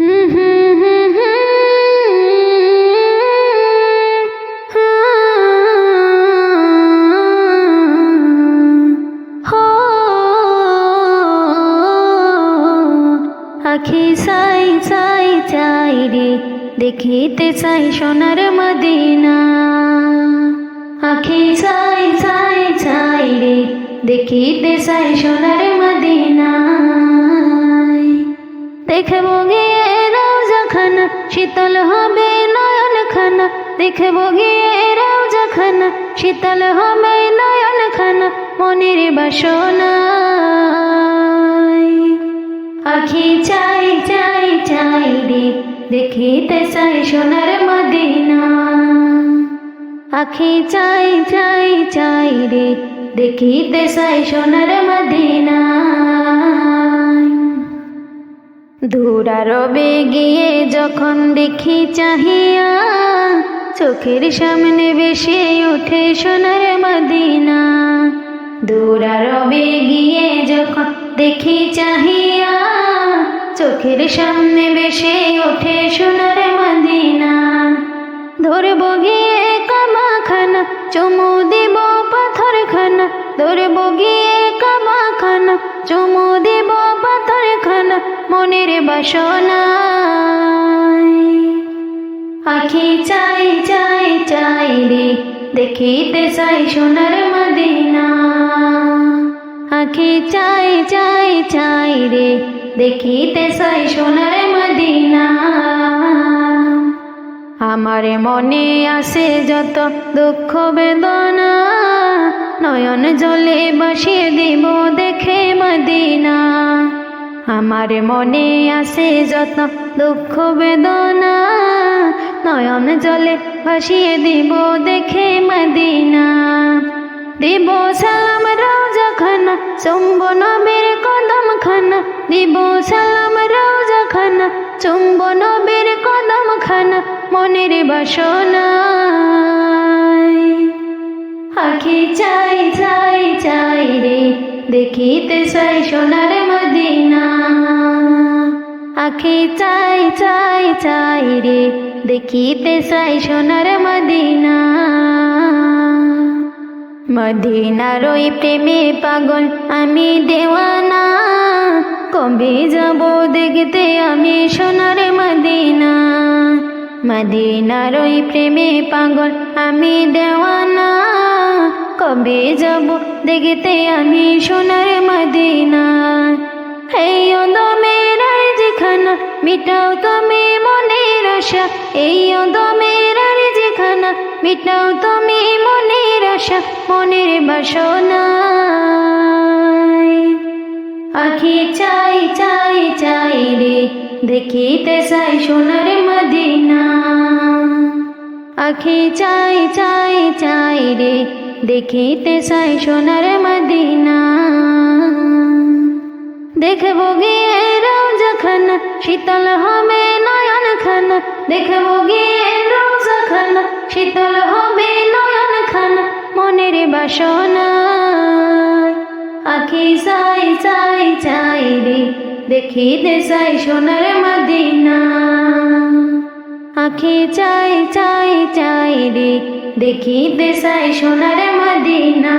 আখি সাই সাই চাই রে, দেখিতে চাই সোনার মদিনা। আখি চাই চাই চাই রে, দেখিতে চাই সোনার মদিনা। দেখব গিয়ে রোজা খানা শীতল হবে নয়ন খানা দেখব গিয়ে রোজা খানা শীতল হবে নয়ন খানা মনের বাসনা আখি চাই চাই চাই রে, দেখিতে চাই সোনার মদিনা। আখি চাই চাই চাই রে, দেখিতে চাই সোনার মদিনা। দূরারবে গিয়ে যখন দেখি চাহিয়া, চোখের সামনে বেশি ওঠে সোনার মদিনা। দূরারবে গিয়ে যখন দেখি চাহিয়া, চোখের সামনে বেশি ওঠে সোনার মদিনা। ধরব গিয়ে কাবা খানা চুমু দেব পাথর খানা ধরব গিয়ে কাবা খানা চুমু দেব পাথর খানা মনের বাসনা আখি চাই চাই চাই রে, দেখিতে চাই সোনার মদিনা। আখি চাই চাই চাই রে, দেখিতে চাই সোনার মদিনা। আমার মনে আসে যত দুঃখ বেদনা, নয়ন জলে বসিয়ে দিব দেখে মদিনা। আমার মনে আসে যত দুঃখ, বেদনা। নয়ন জলে ভাসিয়ে দিব দেখে মদিনা। দিব সালাম রোজা খানা চুম্ব নবীর কদম খানা। দিব সালাম রোজা খানা চুম্ব নবীর কদম খানা, মনের বাসনা আখি চাই চাই চাই রে, দেখিতে চাই সোনার মদিনা আখি চাই চাই চাই রে। দেখিতে চাই সোনার মদিনা। মদিনার ওই প্রেমে পাগল আমি দেওয়ানা। কবে যাব দেখতে আমি সোনার মদিনা। মদিনার ওই প্রেমে পাগল আমি দেওয়ানা। কবে যাব দেখতে আমি সোনার মদিনা। মিটাও তুমি মনের আশা, এই দমের যেখানা। মিটাও তুমি মনের আশা, মনের বাসনা আখি চাই চাই চাই রে, দেখিতে চাই সোনার মদিনা। আখি চাই চাই চাই রে, দেখিতে চাই সোনার মদিনা। দেখব গিয়ে খানা শীতল হবে নয়ন খানা দেখব গিয়ে রোজা খানা শীতল হবে নয়ন খানা মনের বাসনা আখি চাই চাই চাই রে দেখিতে চাই সোনার মদিনা আখি চাই চাই চাই রে দেখিতে চাই সোনার মদিনা